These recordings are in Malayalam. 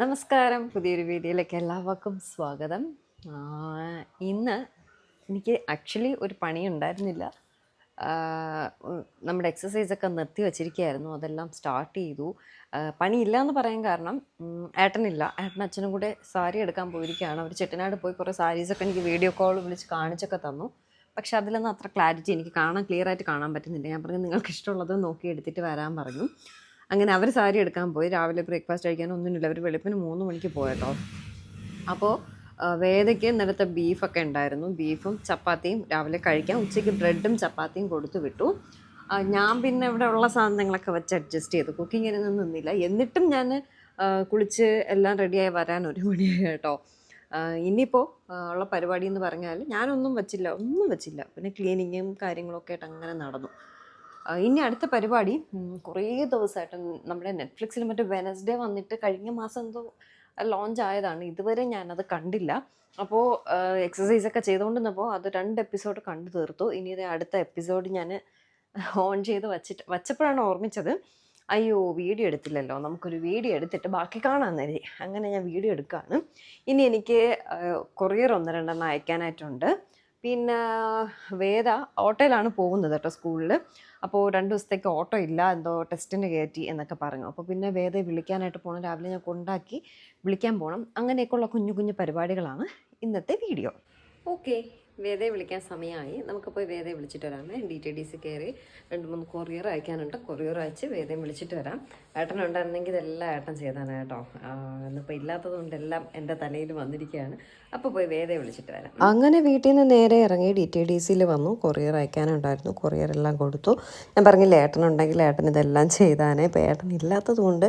നമസ്കാരം. പുതിയൊരു വീഡിയോയിലേക്ക് എല്ലാവർക്കും സ്വാഗതം. ഇന്ന് എനിക്ക് ആക്ച്വലി ഒരു പണി ഉണ്ടായിരുന്നില്ല. നമ്മുടെ എക്സസൈസൊക്കെ നിർത്തി വച്ചിരിക്കുകയായിരുന്നു. അതെല്ലാം സ്റ്റാർട്ട് ചെയ്തു. പണിയില്ല എന്ന് പറയാൻ കാരണം ഏട്ടനില്ല. ഏട്ടൻ അച്ഛനും കൂടെ സാരി എടുക്കാൻ പോയിരിക്കുകയാണ്. അവർ ചെട്ടനാട് പോയി കുറേ സാരീസൊക്കെ എനിക്ക് വീഡിയോ കോൾ വിളിച്ച് കാണിച്ചൊക്കെ തന്നു. പക്ഷെ അതിലൊന്നും അത്ര ക്ലാരിറ്റി എനിക്ക് കാണാൻ ക്ലിയർ ആയിട്ട് കാണാൻ പറ്റുന്നില്ല. ഞാൻ പറഞ്ഞു നിങ്ങൾക്ക് ഇഷ്ടമുള്ളത് നോക്കി എടുത്തിട്ട് വരാൻ പറഞ്ഞു. അങ്ങനെ അവർ സാരി എടുക്കാൻ പോയി. രാവിലെ ബ്രേക്ക്ഫാസ്റ്റ് കഴിക്കാൻ ഒന്നുമില്ല. അവർ വെളുപ്പിന് മൂന്ന് മണിക്ക് പോയട്ടോ. അപ്പോൾ വേദയ്ക്ക് നിലത്തെ ബീഫൊക്കെ ഉണ്ടായിരുന്നു. ബീഫും ചപ്പാത്തിയും രാവിലെ കഴിക്കാം ഉച്ചയ്ക്ക് ബ്രെഡും ചപ്പാത്തിയും കൊടുത്തു വിട്ടു. ഞാൻ പിന്നെ ഇവിടെ ഉള്ള സാധനങ്ങളൊക്കെ വെച്ച് അഡ്ജസ്റ്റ് ചെയ്തു. കുക്കിങ്ങിനൊന്നും നിന്നില്ല. എന്നിട്ടും ഞാൻ കുളിച്ച് എല്ലാം റെഡിയായി വരാൻ ഒരു മണിയായി കേട്ടോ. ഇനിയിപ്പോൾ ഉള്ള പരിപാടി എന്ന് പറഞ്ഞാൽ ഞാനൊന്നും വെച്ചില്ല. ഒന്നും വെച്ചില്ല. പിന്നെ ക്ലീനിങ്ങും കാര്യങ്ങളൊക്കെ ആയിട്ട് അങ്ങനെ നടന്നു. ഇനി അടുത്ത പരിപാടി കുറേ ദിവസമായിട്ട് നമ്മുടെ നെറ്റ്ഫ്ലിക്സിൽ മറ്റേ വെനസ്ഡേ വന്നിട്ട് കഴിഞ്ഞ മാസം എന്തോ ലോഞ്ച് ആയതാണ്. ഇതുവരെ ഞാനത് കണ്ടില്ല. അപ്പോൾ എക്സസൈസ് ഒക്കെ ചെയ്തുകൊണ്ടിരുന്നപ്പോൾ അത് രണ്ട് എപ്പിസോഡ് കണ്ടു തീർത്തു. ഇനി ഇത് അടുത്ത എപ്പിസോഡ് ഞാൻ ഓൺ ചെയ്ത് വച്ചിട്ട് വച്ചപ്പോഴാണ് ഓർമ്മിച്ചത് അയ്യോ വീഡിയോ എടുത്തില്ലല്ലോ. നമുക്കൊരു വീഡിയോ എടുത്തിട്ട് ബാക്കി കാണാൻ നേരെ. അങ്ങനെ ഞാൻ വീഡിയോ എടുക്കുകയാണ് ഇനി എനിക്ക് കൊറിയർ ഒന്ന് രണ്ടെണ്ണം അയക്കാനായിട്ടുണ്ട്. പിന്നെ വേദ ഓട്ടോയിലാണ് പോകുന്നത് കേട്ടോ സ്കൂളിൽ അപ്പോൾ രണ്ട് ദിവസത്തേക്ക് ഓട്ടോ ഇല്ല എന്തോ ടെസ്റ്റിന് കയറ്റി എന്നൊക്കെ പറഞ്ഞു. അപ്പോൾ പിന്നെ വേദയെ വിളിക്കാനായിട്ട് പോകണം രാവിലെ ഞാൻ കൊണ്ടാക്കി വിളിക്കാൻ പോകണം അങ്ങനെയൊക്കെയുള്ള കുഞ്ഞു കുഞ്ഞു പരിപാടികളാണ് ഇന്നത്തെ വീഡിയോ. ഓക്കെ. വേദയെ വിളിക്കാൻ സമയമായി. നമുക്ക് പോയി വേദയെ വിളിച്ചിട്ട് വരാമേ ഡി ടി ഡി സി കയറി രണ്ട് മൂന്ന് കൊറിയർ അയക്കാനുണ്ട്. കൊറിയർ അയച്ച് വേദയും വിളിച്ചിട്ട് വരാം. ഏട്ടനുണ്ടായിരുന്നെങ്കിൽ ഇതെല്ലാം ഏട്ടൻ ചെയ്താണ് കേട്ടോ. ഇന്നിപ്പോൾ ഇല്ലാത്തത് കൊണ്ടെല്ലാം എന്റെ തലയിൽ വന്നിരിക്കുകയാണ്. അപ്പോൾ പോയി വേദയെ വിളിച്ചിട്ട് വരാം. അങ്ങനെ വീട്ടിൽ നിന്ന് നേരെ ഇറങ്ങി ഡി ടി ഡി സിയിൽ വന്നു. കൊറിയർ അയക്കാനുണ്ടായിരുന്നു. കൊറിയർ എല്ലാം കൊടുത്തു. ഞാൻ പറഞ്ഞില്ല ഏട്ടനുണ്ടെങ്കിൽ ഏട്ടൻ ഇതെല്ലാം ചെയ്താനേ. ഇപ്പോൾ ഏട്ടൻ ഇല്ലാത്തത് കൊണ്ട്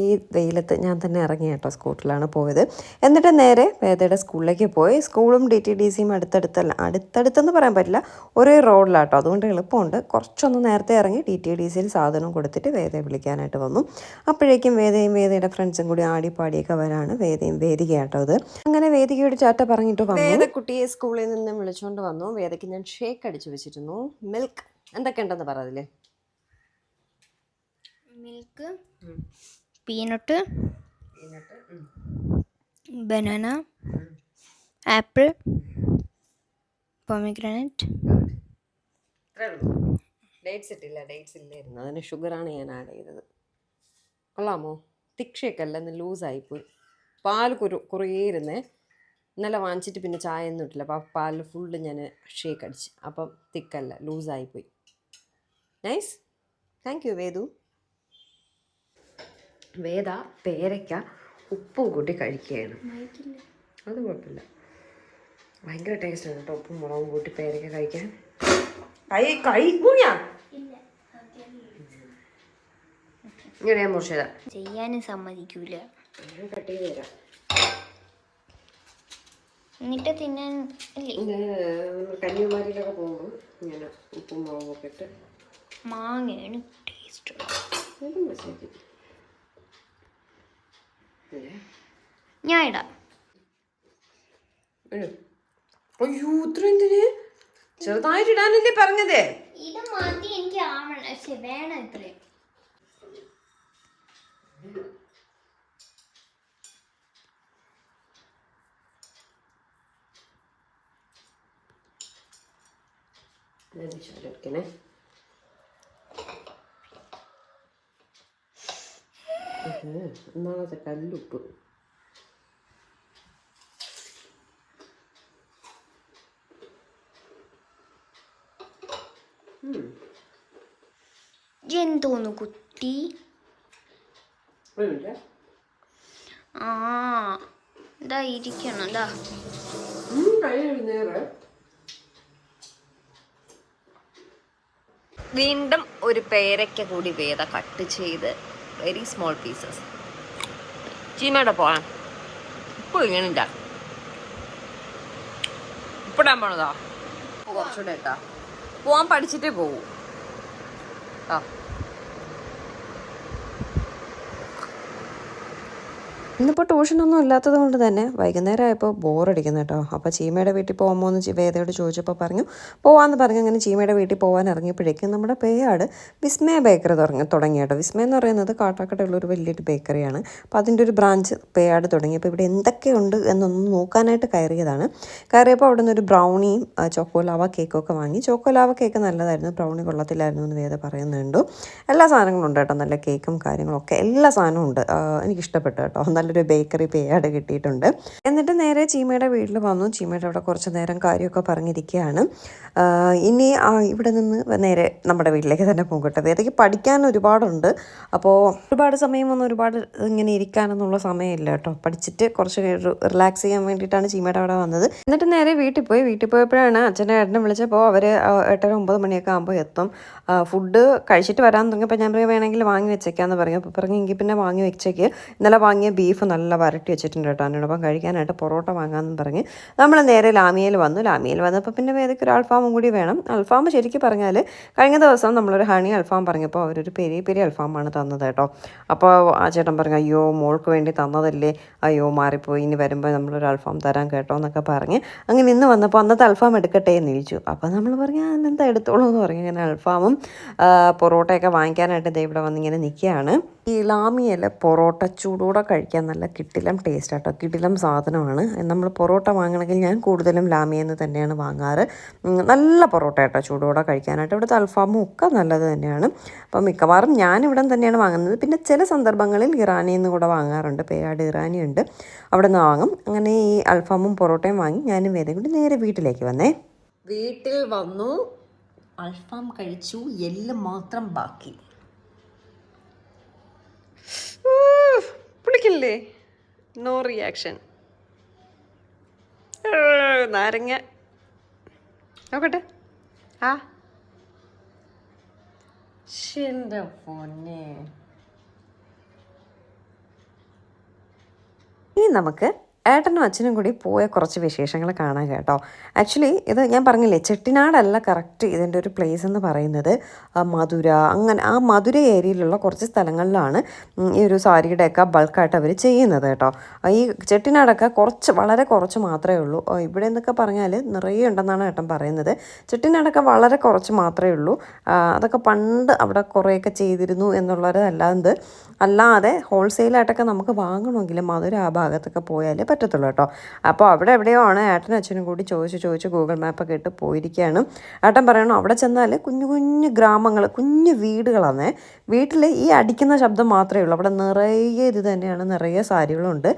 ഈ വെയിലത്ത് ഞാൻ തന്നെ ഇറങ്ങി ഏട്ടോ സ്കൂട്ടിലാണ് പോയത്. എന്നിട്ട് നേരെ വേദയുടെ സ്കൂളിലേക്ക് പോയി. സ്കൂളും ഡി ടി ഡി സിയും അടുത്തടുത്തല്ല അടുത്തടുത്തെന്ന് പറയാൻ പറ്റില്ല ഒരേ റോഡിലാട്ടോ. അതുകൊണ്ട് എളുപ്പമുണ്ട്. കുറച്ചൊന്ന് നേരത്തെ ഇറങ്ങി ഡി ടി ഡി സിയിൽ സാധനം കൊടുത്തിട്ട് വേദയെ വിളിക്കാനായിട്ട് വന്നു. അപ്പോഴേക്കും വേദയും വേദയുടെ ഫ്രണ്ട്സും കൂടി ആടിപ്പാടിയൊക്കെ വരാണ് വേദയും വേദികയാട്ടോ അത് അങ്ങനെ വേദികയോട് ചാറ്റ പറഞ്ഞിട്ട് വന്നു. വേദക്കുട്ടിയെ സ്കൂളിൽ നിന്ന് വിളിച്ചുകൊണ്ട് വന്നു. വേദയ്ക്ക് ഞാൻ ഷേക്ക് അടിച്ചു വെച്ചിരുന്നു. മിൽക്ക് എന്തൊക്കെ ഉണ്ടെന്ന് പറ അതിൽ. Milk peanut banana apple pomegranate dates ഇട്ടില്ല. ഡേറ്റ്സ് ഇല്ലായിരുന്നു. അതിന് ഷുഗറാണ് ഞാൻ ആഡ് ചെയ്തത്. കൊള്ളാമോ? തിക്ഷയൊക്കെ അല്ല ഇന്ന് ലൂസായിപ്പോയി പാൽ കുറു കുറേ ഇരുന്നേ ഇന്നലെ വാങ്ങിച്ചിട്ട് പിന്നെ ചായ ഒന്നും ഇട്ടില്ല അപ്പോൾ പാലിൽ ഫുള്ള് ഞാൻ ഷേക്ക് അടിച്ച്. അപ്പം തിക്കല്ല ലൂസായിപ്പോയി nice thank you Vedu. Veda പേരയ്ക്ക ഉപ്പും കൂട്ടി കഴിക്കുകയാണ്. അത് കുഴപ്പമില്ല. ഭയങ്കര ആണ്. കേട്ടോ ഉപ്പും മുളകും കൂട്ടി പേരയ്ക്ക കഴിക്കാൻ. കൈ കൈ ഞാൻ ഇങ്ങനെ മുറിച്ചതാ. ചെയ്യാനും സമ്മതിക്കൂല. ഞാൻ കട്ട് ചെയ്ത് തരാം. എന്നിട്ട് തിന്നാൻ ഇത് കന്യാകുമാരിയിലൊക്കെ പോകുമ്പോൾ ഇങ്ങനെ ഉപ്പും മുളകും ഒക്കെ ഇട്ട്. മാങ്ങയാണ് ടേസ്റ്റ്? ഞാൻ ഇടാം. അയ്യോ ഇത്ര എന്തിന്? ചെറുതായിട്ട് ഇടാനല്ലേ പറഞ്ഞതേ. ഇത് മാറ്റി എനിക്ക് ആവണം. പക്ഷെ വേണം ഇത്രയും. എടുക്കണേ. ഇത് ഒന്നാമത്തെ കല്ലുപ്പ്. എന്തോന്നു കുട്ടി? ആ ഇതാ ഇരിക്കണം ഇതാ കൈ വീണ്ടും ഒരു പേരയ്ക്ക കൂടി വേദ കട്ട് ചെയ്ത് വെരി സ്മോൾ പീസസ് ചീമയുടെ പോകാം ഉപ്പ് ഇങ്ങനെ ഉപ്പിടാൻ പോണതാ? കുറച്ചുകൂടെ കേട്ടാ പോവാൻ പഠിച്ചിട്ടേ പോവൂ. ആ. ഇന്നിപ്പോൾ ട്യൂഷനൊന്നും ഇല്ലാത്തത് കൊണ്ട് തന്നെ വൈകുന്നേരം ആയപ്പോൾ ബോറടിക്കുന്നു കേട്ടോ. അപ്പോൾ ചീമയുടെ വീട്ടിൽ പോകുമ്പോൾ എന്ന് വേദയോട് ചോദിച്ചപ്പോൾ പറഞ്ഞു പോവാന്ന് പറഞ്ഞ് അങ്ങനെ ചീമയുടെ വീട്ടിൽ പോകാൻ ഇറങ്ങിയപ്പോഴേക്കും നമ്മുടെ പേയാട് വിസ്മയ ബേക്കറി തുടങ്ങി തുടങ്ങി കേട്ടോ. വിസ്മയ എന്ന് പറയുന്നത് കാട്ടാക്കടയുള്ള ഒരു വലിയൊരു ബേക്കറിയാണ്. അപ്പോൾ അതിന്റെ ഒരു ബ്രാഞ്ച് പേയാട് തുടങ്ങി. അപ്പോൾ ഇവിടെ എന്തൊക്കെയുണ്ട് എന്നൊന്ന് നോക്കാനായിട്ട് കയറിയതാണ്. കയറിയപ്പോൾ അവിടെ നിന്ന് ഒരു ബ്രൗണിയും ചോക്കോലാവ കേക്കും ഒക്കെ വാങ്ങി. ചോക്കോലാവ കേക്ക് നല്ലതായിരുന്നു. ബ്രൗണി കൊള്ളത്തില്ലായിരുന്നു എന്ന് വേദ പറയുന്നുണ്ട് എല്ലാ സാധനങ്ങളും ഉണ്ട് കേട്ടോ. നല്ല കേക്കും കാര്യങ്ങളൊക്കെ. എല്ലാ സാധനവും ഉണ്ട്. എനിക്കിഷ്ടപ്പെട്ടു കേട്ടോ. നല്ല നല്ലൊരു ബേക്കറി പേയാട് കിട്ടിയിട്ടുണ്ട്. എന്നിട്ട് നേരെ ചീമയുടെ വീട്ടിൽ വന്നു. ചീമയുടെ അവിടെ കുറച്ച് നേരം കാര്യമൊക്കെ പറഞ്ഞിരിക്കുകയാണ്. ഇനി ഇവിടെ നിന്ന് നേരെ നമ്മുടെ വീട്ടിലേക്ക് തന്നെ പോകും കേട്ടോ. വേദയ്ക്ക് പഠിക്കാൻ ഒരുപാടുണ്ട്. അപ്പോൾ ഒരുപാട് സമയം വന്ന് ഒരുപാട് ഇങ്ങനെ ഇരിക്കാനൊന്നുള്ള സമയമില്ല കേട്ടോ. പഠിച്ചിട്ട് കുറച്ച് റിലാക്സ് ചെയ്യാൻ വേണ്ടിയിട്ടാണ് ചീമയുടെ അവിടെ വന്നത്. എന്നിട്ട് നേരെ വീട്ടിൽ പോയി. വീട്ടിൽ പോയപ്പോഴാണ് അച്ഛനെ ഏട്ടനെ വിളിച്ചപ്പോൾ അവർ എട്ടര ഒമ്പത് മണിയൊക്കെ ആകുമ്പോൾ എത്തും. ഫുഡ് കഴിച്ചിട്ട് വരാൻ തുടങ്ങിയപ്പോൾ ഞാൻ വേണമെങ്കിൽ വാങ്ങി വെച്ചേക്കാന്ന് പറഞ്ഞു. അപ്പോൾ പറഞ്ഞു പിന്നെ വാങ്ങി വെച്ചേക്ക്. ഇന്നലെ വാങ്ങിയ ബീഫ് നല്ല വരട്ടി വെച്ചിട്ടുണ്ട് കേട്ടോ. അതിനോടൊപ്പം കഴിക്കാനായിട്ട് പൊറോട്ട വാങ്ങാമെന്ന് പറഞ്ഞ് നമ്മൾ നേരെ ലാമിയയിൽ വന്നു. ലാമിയയിൽ വന്നപ്പോൾ പിന്നെ വേദയ്ക്ക് ഒരു അൽഫാമും കൂടി വേണം. അൽഫാം ശരിക്കും പറഞ്ഞാൽ കഴിഞ്ഞ ദിവസം നമ്മളൊരു ഹണി അൽഫാം പറഞ്ഞപ്പോൾ അവരൊരു പെരിയ പെരിയ അൽഫാമാണ് തന്നത് കേട്ടോ. അപ്പോൾ ആ ചേട്ടൻ പറഞ്ഞു അയ്യോ മോൾക്ക് വേണ്ടി തന്നതല്ലേ? അയ്യോ മാറിപ്പോയി. ഇനി വരുമ്പോൾ നമ്മളൊരു അൽഫാം തരാൻ കേട്ടോ എന്നൊക്കെ പറഞ്ഞ് അങ്ങനെ ഇന്ന് വന്നപ്പോൾ അന്നത്തെ അൽഫാം എടുക്കട്ടെ എന്ന് ചോദിച്ചു. അപ്പോൾ നമ്മൾ പറഞ്ഞു അന്നെന്താ എടുത്തോളൂ എന്ന് പറഞ്ഞു. ഇങ്ങനെ അൽഫാമും പൊറോട്ടയൊക്കെ വാങ്ങിക്കാനായിട്ട് ദൈവം ഇവിടെ വന്നിങ്ങനെ നിൽക്കുകയാണ്. ഈ ലാമിയല്ല പൊറോട്ട ചൂടോടെ കഴിക്കാൻ നല്ല കിട്ടിലം ടേസ്റ്റ് ആട്ടോ. കിട്ടിലം സാധനമാണ്. നമ്മൾ പൊറോട്ട വാങ്ങണമെങ്കിൽ ഞാൻ കൂടുതലും ലാമിയെന്ന് തന്നെയാണ് വാങ്ങാറ്. നല്ല പൊറോട്ട ആട്ടോ ചൂടോടെ കഴിക്കാനായിട്ട്. ഇവിടുത്തെ അൽഫാമും ഒക്കെ നല്ലത് തന്നെയാണ്. അപ്പം മിക്കവാറും ഞാൻ ഇവിടെ തന്നെയാണ് വാങ്ങുന്നത്. പിന്നെ ചില സന്ദർഭങ്ങളിൽ ഇറാനിയിൽ നിന്ന് കൂടെ വാങ്ങാറുണ്ട്. പേയാട് ഇറാനി ഉണ്ട്. അവിടെ നിന്ന് വാങ്ങും. അങ്ങനെ ഈ അൽഫാമും പൊറോട്ടയും വാങ്ങി ഞാനും വേദം കൂടി നേരെ വീട്ടിലേക്ക് വന്നേ. വീട്ടിൽ വന്നു. അൽഫാം കഴിച്ചു. എല്ലാം മാത്രം ബാക്കി. പുളിക്കില്ലേ നോ റിയാക്ഷൻ നാരങ്ങ. നോക്കട്ടെ. ആ. ശരി പൊന്നെ. ഇനി നമുക്ക് ഏട്ടനും അച്ഛനും കൂടി പോയ കുറച്ച് വിശേഷങ്ങൾ കാണാൻ കേട്ടോ. ആക്ച്വലി ഇത് ഞാൻ പറഞ്ഞില്ലേ ചെട്ടിനാടല്ല കറക്റ്റ് ഇതിന്റെ ഒരു പ്ലേസ് എന്ന് പറയുന്നത്. മധുര അങ്ങനെ ആ മധുര ഏരിയയിലുള്ള കുറച്ച് സ്ഥലങ്ങളിലാണ് ഈ ഒരു സാരിയുടെയൊക്കെ ബൾക്കായിട്ട് അവർ ചെയ്യുന്നത് കേട്ടോ. ഈ ചെട്ടിനാടൊക്കെ കുറച്ച് വളരെ കുറച്ച് മാത്രമേ ഉള്ളൂ. ഇവിടെ എന്നൊക്കെ പറഞ്ഞാൽ നിറയെ ഉണ്ടെന്നാണ് ഏട്ടൻ പറയുന്നത്. ചെട്ടിനാടൊക്കെ വളരെ കുറച്ച് മാത്രമേ ഉള്ളൂ. അതൊക്കെ പണ്ട് അവിടെ കുറേയൊക്കെ ചെയ്തിരുന്നു എന്നുള്ളവരല്ലാണ്ട് അല്ലാതെ ഹോൾസെയിലായിട്ടൊക്കെ നമുക്ക് വാങ്ങണമെങ്കിൽ മധുര ആ ഭാഗത്തൊക്കെ പോയാലേ പറ്റത്തുള്ളൂ കേട്ടോ. അപ്പോൾ അവിടെ എവിടെയോ ആണ് ഏട്ടനും അച്ഛനും കൂടി ചോദിച്ച് ചോദിച്ച് ഗൂഗിൾ മാപ്പൊക്കെ ഇട്ട് പോയിരിക്കുകയാണ്. ഏട്ടൻ പറയണോ അവിടെ ചെന്നാൽ കുഞ്ഞു കുഞ്ഞു ഗ്രാമങ്ങൾ കുഞ്ഞു വീടുകളാണ് വീട്ടിൽ ഈ അടിക്കുന്ന ശബ്ദം മാത്രമേ ഉള്ളൂ. അവിടെ നിറയെ ഇത് തന്നെയാണ് നിറയെ സാരികളുണ്ട്.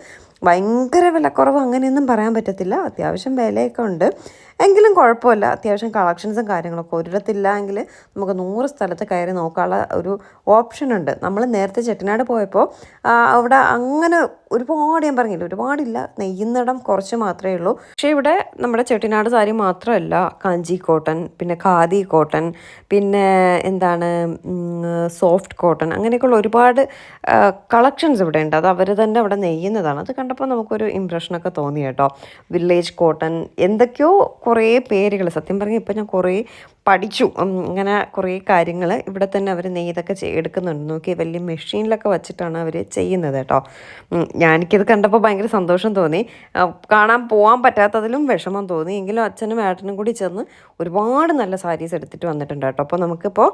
ഭയങ്കര വിലക്കുറവ് അങ്ങനെയൊന്നും പറയാൻ പറ്റത്തില്ല. അത്യാവശ്യം വിലയൊക്കെ ഉണ്ട്. എങ്കിലും കുഴപ്പമില്ല. അത്യാവശ്യം കളക്ഷൻസും കാര്യങ്ങളൊക്കെ ഒരിടത്തില്ല എങ്കിൽ നമുക്ക് നൂറ് സ്ഥലത്ത് കയറി നോക്കാനുള്ള ഒരു ഓപ്ഷൻ ഉണ്ട്. നമ്മൾ നേരത്തെ ചെട്ടിനാട് പോയപ്പോൾ അവിടെ അങ്ങനെ ഒരുപാട് ഞാൻ പറഞ്ഞില്ല ഒരുപാടില്ല. നെയ്യുന്നിടം കുറച്ച് മാത്രമേ ഉള്ളൂ. പക്ഷേ ഇവിടെ നമ്മുടെ ചെട്ടിനാട് സാരി മാത്രമല്ല. കാഞ്ചി കോട്ടൺ പിന്നെ ഖാദി കോട്ടൺ പിന്നെ എന്താണ് സോഫ്റ്റ് കോട്ടൺ അങ്ങനെയൊക്കെയുള്ള ഒരുപാട് കളക്ഷൻസ് ഇവിടെ ഉണ്ട്. അത് അവർ തന്നെ അവിടെ നെയ്യുന്നതാണ്. അത് കണ്ടപ്പോൾ നമുക്കൊരു ഇമ്പ്രഷനൊക്കെ തോന്നി കേട്ടോ. വില്ലേജ് കോട്ടൺ എന്തൊക്കെയോ കുറേ പേരുകൾ സത്യം പറഞ്ഞാൽ ഇപ്പം ഞാൻ കുറേ പഠിച്ചു. അങ്ങനെ കുറേ കാര്യങ്ങൾ ഇവിടെ തന്നെ അവർ നെയ്തൊക്കെ ചെയ്തെടുക്കുന്നുണ്ട് നോക്കി വലിയ മെഷീനിലൊക്കെ വെച്ചിട്ടാണ് അവർ ചെയ്യുന്നത് കേട്ടോ. ഞാൻ ഞാനെനിക്കിത് കണ്ടപ്പോൾ ഭയങ്കര സന്തോഷം തോന്നി. കാണാൻ പോകാൻ പറ്റാത്തതിലും വിഷമം തോന്നി. എങ്കിലും അച്ഛനും ഏട്ടനും കൂടി ചെന്ന് ഒരുപാട് നല്ല സാരീസ് എടുത്തിട്ട് വന്നിട്ടുണ്ട് കേട്ടോ. അപ്പോൾ നമുക്കിപ്പോൾ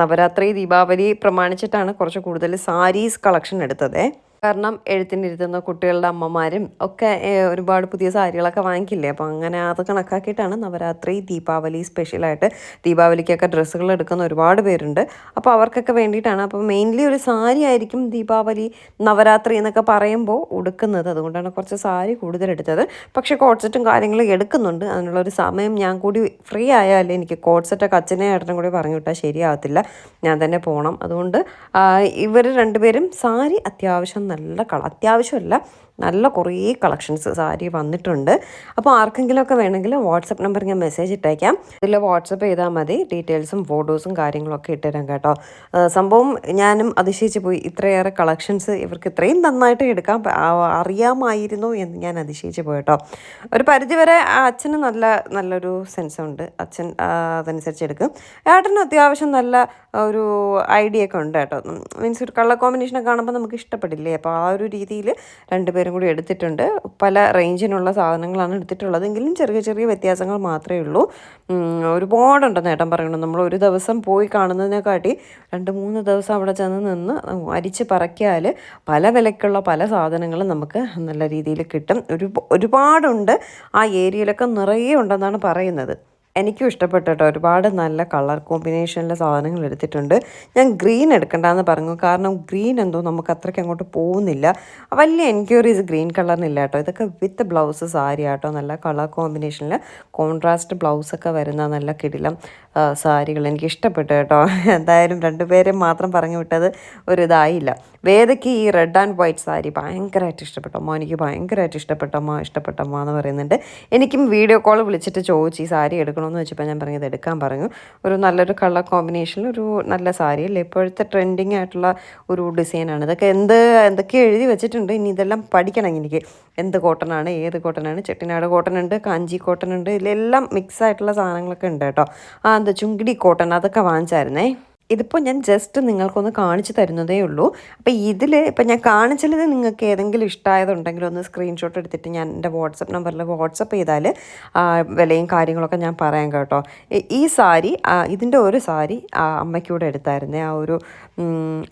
നവരാത്രി ദീപാവലി പ്രമാണിച്ചിട്ടാണ് കുറച്ച് കൂടുതൽ സാരീസ് കളക്ഷൻ എടുത്തതേ. കാരണം എഴുത്തിനിരുത്തുന്ന കുട്ടികളുടെ അമ്മമാരും ഒക്കെ ഒരുപാട് പുതിയ സാരികളൊക്കെ വാങ്ങിക്കില്ലേ? അപ്പോൾ അങ്ങനെ അത് കണക്കാക്കിയിട്ടാണ് നവരാത്രി ദീപാവലി സ്പെഷ്യലായിട്ട് ദീപാവലിക്കൊക്കെ ഡ്രസ്സുകൾ എടുക്കുന്ന ഒരുപാട് പേരുണ്ട്. അപ്പോൾ അവർക്കൊക്കെ വേണ്ടിയിട്ടാണ്. അപ്പോൾ മെയിൻലി ഒരു സാരി ആയിരിക്കും ദീപാവലി നവരാത്രി എന്നൊക്കെ പറയുമ്പോൾ ഉടുക്കുന്നത്. അതുകൊണ്ടാണ് കുറച്ച് സാരി കൂടുതൽ എടുത്തത്. പക്ഷേ കോഡ്സെറ്റും സെറ്റും കാര്യങ്ങളും എടുക്കുന്നുണ്ട്. അതിനുള്ള ഒരു സമയം ഞാൻ കൂടി ഫ്രീ ആയാലേ എനിക്ക് കോഡ്സെറ്റൊക്കെ അച്ഛനെ ഏട്ടനും കൂടി പറഞ്ഞു വിട്ടാൽ ശരിയാവത്തില്ല. ഞാൻ തന്നെ പോകണം അതുകൊണ്ട് ഇവർ രണ്ടുപേരും സാരി അത്യാവശ്യം നല്ല കളർ അത്യാവശ്യമല്ല നല്ല കുറേ കളക്ഷൻസ് സാരി വന്നിട്ടുണ്ട്. അപ്പോൾ ആർക്കെങ്കിലുമൊക്കെ വേണമെങ്കിൽ വാട്സപ്പ് നമ്പർ ഞാൻ മെസ്സേജ് ഇട്ടേക്കാം. ഇതിൽ വാട്സപ്പ് ചെയ്താൽ മതി. ഡീറ്റെയിൽസും ഫോട്ടോസും കാര്യങ്ങളൊക്കെ ഇട്ടുതരാം കേട്ടോ. സംഭവം ഞാനും അതിശയിച്ച് പോയി. ഇത്രയേറെ കളക്ഷൻസ് ഇവർക്ക് ഇത്രയും നന്നായിട്ട് എടുക്കാൻ അറിയാമായിരുന്നു എന്ന് ഞാൻ അതിശയിച്ച് പോയി കേട്ടോ. ഒരു പരിധിവരെ അച്ഛന് നല്ല നല്ലൊരു സെൻസുണ്ട് അച്ഛൻ അതനുസരിച്ച് എടുക്കും. ഏട്ടനും അത്യാവശ്യം നല്ല ഒരു ഐഡിയ ഒക്കെ ഉണ്ട് കേട്ടോ. മീൻസ് ഒരു കളർ കോമ്പിനേഷനൊക്കെ കാണുമ്പോൾ നമുക്ക് ഇഷ്ടപ്പെടില്ലേ? അപ്പോൾ ആ ഒരു രീതിയിൽ രണ്ടുപേരും കൂടി എടുത്തിട്ടുണ്ട്. പല റേഞ്ചിനുള്ള സാധനങ്ങളാണ് എടുത്തിട്ടുള്ളതെങ്കിലും ചെറിയ ചെറിയ വ്യത്യാസങ്ങൾ മാത്രമേ ഉള്ളൂ. ഒരുപാടുണ്ട് നേട്ടം പറയണം നമ്മൾ ഒരു ദിവസം പോയി കാണുന്നതിനെക്കാട്ടി രണ്ട് മൂന്ന് ദിവസം അവിടെ ചെന്ന് നിന്ന് അരിച്ച് പറക്കിയാൽ പല വിലക്കുള്ള പല സാധനങ്ങളും നമുക്ക് നല്ല രീതിയിൽ കിട്ടും. ഒരു ഒരുപാടുണ്ട്. ആ ഏരിയയിലൊക്കെ നിറയെ ഉണ്ടെന്നാണ് പറയുന്നത്. എനിക്കും ഇഷ്ടപ്പെട്ട കേട്ടോ. ഒരുപാട് നല്ല കളർ കോമ്പിനേഷനിലെ സാധനങ്ങൾ എടുത്തിട്ടുണ്ട്. ഞാൻ ഗ്രീൻ എടുക്കണ്ടെന്ന് പറഞ്ഞു. കാരണം ഗ്രീൻ എന്തോ നമുക്ക് അത്രയ്ക്ക് അങ്ങോട്ട് പോകുന്നില്ല. വലിയ എൻക്വയറീസ് ഗ്രീൻ കളറിനില്ല കേട്ടോ. ഇതൊക്കെ വിത്ത് ബ്ലൗസ് സാരി ആട്ടോ നല്ല കളർ കോമ്പിനേഷനിൽ കോൺട്രാസ്റ്റ് ബ്ലൗസൊക്കെ വരുന്ന നല്ല കിടിലം സാരികൾ എനിക്ക് ഇഷ്ടപ്പെട്ടു കേട്ടോ. എന്തായാലും രണ്ടുപേരെയും മാത്രം പറഞ്ഞു വിട്ടത് ഒരു ഇതായില്ല. വേദയ്ക്ക് ഈ റെഡ് ആൻഡ് വൈറ്റ് സാരി ഭയങ്കരമായിട്ട് ഇഷ്ടപ്പെട്ടു. അമ്മ എനിക്ക് ഭയങ്കരമായിട്ട് ഇഷ്ടപ്പെട്ടമ്മ ഇഷ്ടപ്പെട്ടമ്മ എന്ന് പറയുന്നുണ്ട്. എനിക്കും വീഡിയോ കോൾ വിളിച്ചിട്ട് ചോദിച്ചു ഈ സാരി എടുക്കണമെന്ന് വെച്ചപ്പോൾ ഞാൻ പറഞ്ഞത് എടുക്കാൻ പറഞ്ഞു. ഒരു നല്ലൊരു കളർ കോമ്പിനേഷനിൽ ഒരു നല്ല സാരി അല്ലേ? ഇപ്പോഴത്തെ ട്രെൻഡിങ് ആയിട്ടുള്ള ഒരു ഡിസൈനാണ് ഇതൊക്കെ എന്ത് എന്തൊക്കെ എഴുതി വെച്ചിട്ടുണ്ട്. ഇനി ഇതെല്ലാം പഠിക്കണം എനിക്ക്. എന്ത് കോട്ടനാണ് ഏത് കോട്ടനാണ് ചെട്ടിനാട് കോട്ടൺ ഉണ്ട് കാഞ്ചി കോട്ടൺ ഉണ്ട്. ഇതിലെല്ലാം മിക്സ് ആയിട്ടുള്ള സാധനങ്ങളൊക്കെ ഉണ്ട് കേട്ടോ. ആ ചുങ്കിടി കോട്ടൺ അതൊക്കെ വാങ്ങിച്ചായിരുന്നേ? ഇതിപ്പോൾ ഞാൻ ജസ്റ്റ് നിങ്ങൾക്കൊന്ന് കാണിച്ചു തരുന്നതേ ഉള്ളൂ. അപ്പോൾ ഇതിൽ ഇപ്പം ഞാൻ കാണിച്ചത് നിങ്ങൾക്ക് ഏതെങ്കിലും ഇഷ്ടമായതുണ്ടെങ്കിൽ ഒന്ന് സ്ക്രീൻഷോട്ട് എടുത്തിട്ട് ഞാൻ എന്റെ വാട്സപ്പ് നമ്പറിൽ വാട്സപ്പ് ചെയ്താൽ വിലയും കാര്യങ്ങളൊക്കെ ഞാൻ പറയാം കേട്ടോ. ഈ- സാരി ഇതിന്റെ ഒരു സാരി അമ്മയ്ക്കൂടെ അമ്മയ്ക്ക് കൂടെ എടുത്തായിരുന്നേ. ആ ഒരു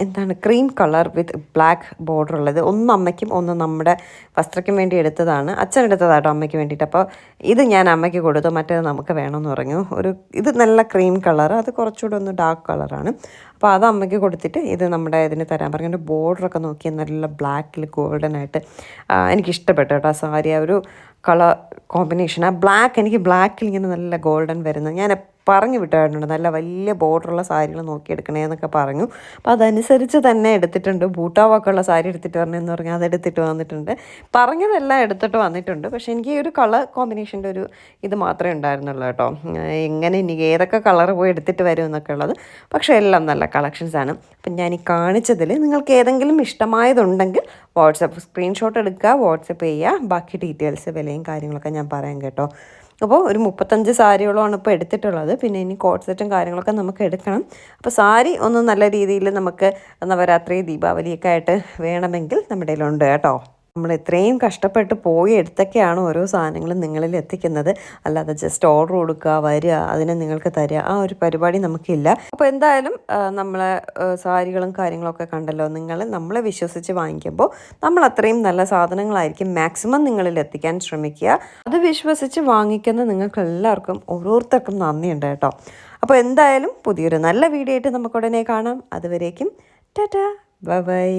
എന്താണ് cream colour with black border ഉള്ളത്. ഒന്ന് അമ്മയ്ക്കും ഒന്ന് നമ്മുടെ വസ്ത്രയ്ക്കും വേണ്ടി എടുത്തതാണ്. അച്ഛൻ എടുത്തതാട്ടോ അമ്മയ്ക്ക് വേണ്ടിയിട്ട്. അപ്പോൾ ഇത് ഞാൻ അമ്മയ്ക്ക് കൊടുത്തു. മറ്റേത് നമുക്ക് വേണമെന്ന് പറഞ്ഞു. ഒരു ഇത് നല്ല ക്രീം കളർ അത് കുറച്ചുകൂടെ ഒന്ന് ഡാർക്ക് കളറാണ് അപ്പോൾ അത് അമ്മയ്ക്ക് കൊടുത്തിട്ട് ഇത് നമ്മുടെ ഇതിന് തരാൻ പറഞ്ഞു. എന്റെ ബോർഡറൊക്കെ നോക്കി നല്ല ബ്ലാക്കിൽ ഗോൾഡൻ ആയിട്ട് ആ, എനിക്ക് ഇഷ്ടപ്പെട്ടു കേട്ടോ ആ സാരി. ആ ഒരു കളർ കോമ്പിനേഷൻ ആ ബ്ലാക്ക് എനിക്ക് ബ്ലാക്കിൽ ഇങ്ങനെ നല്ല ഗോൾഡൻ വരുന്നത്. ഞാൻ പറഞ്ഞു വിട്ടായിട്ടുണ്ട് നല്ല വലിയ ബോർഡറുള്ള സാരികൾ നോക്കിയെടുക്കണേ എന്നൊക്കെ പറഞ്ഞു. അപ്പോൾ അതനുസരിച്ച് തന്നെ എടുത്തിട്ടുണ്ട്. ബൂട്ടാവൊക്കെ ഉള്ള സാരി എടുത്തിട്ട് വരണമെന്ന് പറഞ്ഞാൽ അതെടുത്തിട്ട് വന്നിട്ടുണ്ട്. പറഞ്ഞതെല്ലാം എടുത്തിട്ട് വന്നിട്ടുണ്ട്. പക്ഷേ എനിക്ക് ഈ ഒരു കളർ കോമ്പിനേഷന്റെ ഒരു ഇത് മാത്രമേ ഉണ്ടായിരുന്നുള്ളൂ കേട്ടോ. എങ്ങനെ ഇനി ഏതൊക്കെ കളർ പോയി എടുത്തിട്ട് വരും എന്നൊക്കെ ഉള്ളത്. പക്ഷേ എല്ലാം നല്ല കളക്ഷൻസ് ആണ്. അപ്പം ഞാൻ ഈ കാണിച്ചതിൽ നിങ്ങൾക്ക് ഏതെങ്കിലും ഇഷ്ടമായതുണ്ടെങ്കിൽ വാട്സപ്പ് സ്ക്രീൻഷോട്ട് എടുക്കുക വാട്സപ്പ് ചെയ്യുക. ബാക്കി ഡീറ്റെയിൽസ് വിലയും കാര്യങ്ങളൊക്കെ ഞാൻ പറയാം കേട്ടോ. അപ്പോൾ ഒരു മുപ്പത്തഞ്ച് സാരികളാണ് ഇപ്പോൾ എടുത്തിട്ടുള്ളത്. പിന്നെ ഇനി കോട്ട് സെറ്റും കാര്യങ്ങളൊക്കെ നമുക്ക് എടുക്കണം. അപ്പോൾ സാരി ഒന്ന് നല്ല രീതിയിൽ നമുക്ക് നവരാത്രി ദീപാവലിയൊക്കെ ആയിട്ട് വേണമെങ്കിൽ നമ്മുടെ കയ്യിലുണ്ട് കേട്ടോ. നമ്മൾ ഇത്രയും കഷ്ടപ്പെട്ട് പോയി എടുത്തൊക്കെയാണ് ഓരോ സാധനങ്ങളും നിങ്ങളിൽ എത്തിക്കുന്നത്. അല്ലാതെ ജസ്റ്റ് ഓർഡർ കൊടുക്കുക വരിക അതിനെ നിങ്ങൾക്ക് തരിക ആ ഒരു പരിപാടി നമുക്കില്ല. അപ്പോൾ എന്തായാലും നമ്മളെ സാരികളും കാര്യങ്ങളൊക്കെ കണ്ടല്ലോ. നിങ്ങൾ നമ്മളെ വിശ്വസിച്ച് വാങ്ങിക്കുമ്പോൾ നമ്മൾ അത്രയും നല്ല സാധനങ്ങളായിരിക്കും മാക്സിമം നിങ്ങളിൽ എത്തിക്കാൻ ശ്രമിക്കുക. അത് വിശ്വസിച്ച് വാങ്ങിക്കുന്ന നിങ്ങൾക്ക് എല്ലാവർക്കും ഓരോരുത്തർക്കും നന്ദിയുണ്ട് കേട്ടോ. അപ്പോൾ എന്തായാലും പുതിയൊരു നല്ല വീഡിയോ ആയിട്ട് നമുക്ക് ഉടനെ കാണാം. അതുവരേക്കും ടാറ്റ ബൈ.